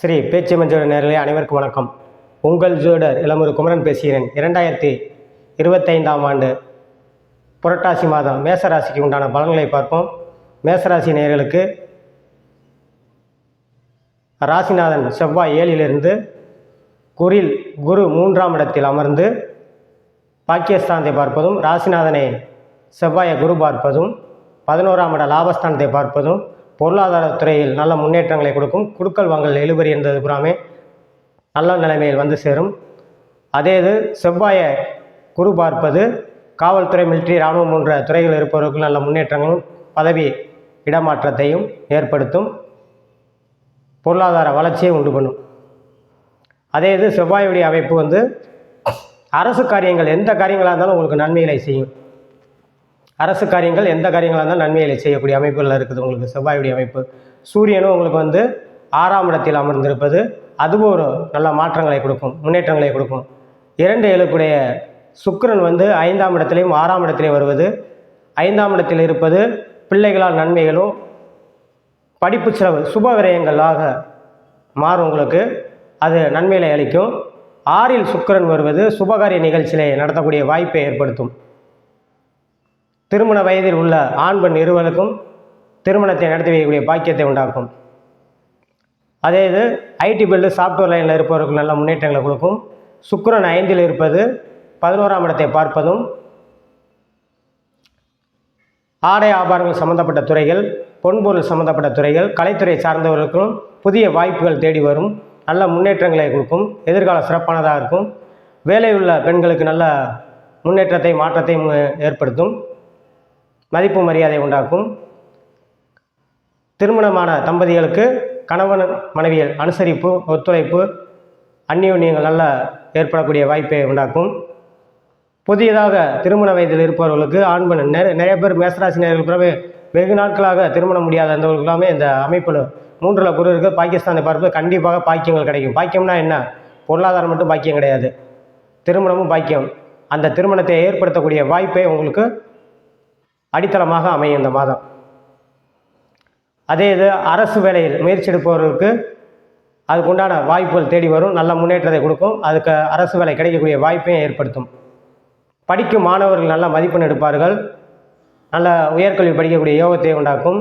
ஸ்ரீ பேச்சு மஞ்சள் நேரலே அனைவருக்கும் வணக்கம். உங்கள் ஜோடர் இளமுரு குமரன் பேசுகிறேன். இரண்டாயிரத்தி இருபத்தைந்தாம் ஆண்டு புரட்டாசி மாதம் மேசராசிக்கு உண்டான பலன்களை பார்ப்போம். மேசராசி நேர்களுக்கு ராசிநாதன் செவ்வாய் ஏழிலிருந்து குரில் குரு மூன்றாம் இடத்தில் அமர்ந்து பாக்கியஸ்தானத்தை பார்ப்பதும் ராசிநாதனை செவ்வாயை குரு பார்ப்பதும் பதினோராம் இட லாபஸ்தானத்தை பார்ப்பதும் பொருளாதாரத்துறையில் நல்ல முன்னேற்றங்களை கொடுக்கும். குடுக்கல் வாங்கல் இழுபறி இருந்தது புறாமே நல்ல நிலைமையில் வந்து சேரும். அதே இது செவ்வாயை குரு பார்ப்பது காவல்துறை மிலிட்ரி இராணுவம் போன்ற துறைகள் இருப்பவர்களுக்கு நல்ல முன்னேற்றங்களும் பதவி இடமாற்றத்தையும் ஏற்படுத்தும். பொருளாதார வளர்ச்சியை உண்டு பண்ணும். அதே இது செவ்வாயுடைய அமைப்பு வந்து அரசு காரியங்கள் எந்த காரியங்களாக இருந்தாலும் உங்களுக்கு நன்மைகளை செய்யும். அரசு காரியங்கள் எந்த காரியங்களாக இருந்தாலும் நன்மைகளை செய்யக்கூடிய அமைப்புகளில் இருக்குது. உங்களுக்கு செவ்வாயுடைய அமைப்பு. சூரியனும் உங்களுக்கு வந்து ஆறாம் இடத்தில் அமர்ந்திருப்பது. அதுவும் ஒரு நல்ல மாற்றங்களை கொடுக்கும் முன்னேற்றங்களை கொடுக்கும். இரண்டு எழுக்குடைய சுக்கிரன் வந்து ஐந்தாம் இடத்திலையும் ஆறாம் இடத்திலையும் வருவது. ஐந்தாம் இடத்தில் இருப்பது பிள்ளைகளால் நன்மைகளும் படிப்பு செலவு சுப விரயங்களாக மாறும் உங்களுக்கு. அது நன்மைகளை அளிக்கும். ஆறில் சுக்கிரன் வருவது சுபகாரிய நிகழ்ச்சிகளை நடத்தக்கூடிய வாய்ப்பை ஏற்படுத்தும். திருமண வயதில் உள்ள ஆண் பெண் இருவருக்கும் திருமணத்தை நடத்தி வைக்கக்கூடிய பாக்கியத்தை உண்டாக்கும். அதே இது ஐடி பில்டு சாஃப்ட்வேர் லைனில் இருப்பவர்களுக்கு நல்ல முன்னேற்றங்களை கொடுக்கும். சுக்கிரன் ஐந்தில் இருப்பது பதினோராம் இடத்தை பார்ப்பதும் ஆடை ஆபாரங்கள் சம்பந்தப்பட்ட துறைகள் பொன்பொருள் சம்பந்தப்பட்ட துறைகள் கலைத்துறை சார்ந்தவர்களுக்கும் புதிய வாய்ப்புகள் தேடி வரும். நல்ல முன்னேற்றங்களை கொடுக்கும். எதிர்காலம் சிறப்பானதாக இருக்கும். வேலையுள்ள பெண்களுக்கு நல்ல முன்னேற்றத்தை மாற்றத்தையும் ஏற்படுத்தும். மதிப்பு மரியாதை உண்டாக்கும். திருமணமான தம்பதிகளுக்கு கணவன் மனைவியல் அனுசரிப்பு ஒத்துழைப்பு அந்நியோன்யங்கள் நல்ல ஏற்படக்கூடிய வாய்ப்பை உண்டாக்கும். புதியதாக திருமண வயதில் இருப்பவர்களுக்கு ஆண் பெண் நிறைய நிறைய பேர் மேசராசினியர்கள் பிறகு வெகு நாட்களாக திருமணம் முடியாத இருந்தவர்களுக்கெல்லாமே இந்த அமைப்பில் மூன்றில் குரு இருக்குது பாகிஸ்தானை பார்ப்பது கண்டிப்பாக பாக்கியங்கள் கிடைக்கும். பாக்கியம்னா என்ன? பொருளாதாரம் மட்டும் பாக்கியம் கிடையாது. திருமணமும் பாக்கியம். அந்த திருமணத்தை ஏற்படுத்தக்கூடிய வாய்ப்பை உங்களுக்கு அடித்தளமாக அமையும் இந்த மாதம். அதே இது அரசு வேலையில் முயற்சி எடுப்பவர்களுக்கு அதுக்குண்டான வாய்ப்புகள் தேடி வரும். நல்ல முன்னேற்றத்தை கொடுக்கும். அதுக்கு அரசு வேலை கிடைக்கக்கூடிய வாய்ப்பையும் ஏற்படுத்தும். படிக்கும் மாணவர்கள் நல்ல மதிப்பெண் எடுப்பார்கள். நல்ல உயர்கல்வி படிக்கக்கூடிய யோகத்தை உண்டாக்கும்.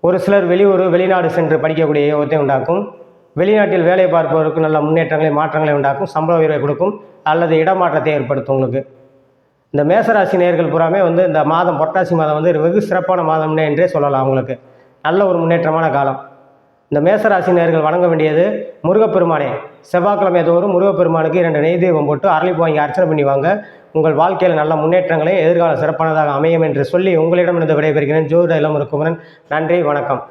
ஒரு சிலர் வெளியூர் வெளிநாடு சென்று படிக்கக்கூடிய யோகத்தை உண்டாக்கும். வெளிநாட்டில் வேலை பார்ப்பவருக்கு நல்ல முன்னேற்றங்களை மாற்றங்களை உண்டாக்கும். சம்பள உயர்வை கொடுக்கும். அல்லது இடமாற்றத்தை ஏற்படுத்தும் உங்களுக்கு. இந்த மேசராசி நேர்கள் பூராமே வந்து இந்த மாதம் புரட்டாசி மாதம் வந்து வெகு சிறப்பான மாதம்னே என்றே சொல்லலாம் உங்களுக்கு நல்ல ஒரு முன்னேற்றமான காலம். இந்த மேசராசி நேர்கள் வணங்க வேண்டியது முருகப்பெருமானே. செவ்வாய்க்கிழமை தோறும் முருகப்பெருமானுக்கு இரண்டு நெய் தெய்வம் போட்டு அரளிப்பு வாங்கி அர்ச்சனை பண்ணி வாங்க. உங்கள் வாழ்க்கையில் நல்ல முன்னேற்றங்களே எதிர்காலம் சிறப்பானதாக அமையும் என்று சொல்லி உங்களிடமிருந்து விடைபெறுகிறேன். ஜோதிட இளமுருக்குமரன் நன்றி வணக்கம்.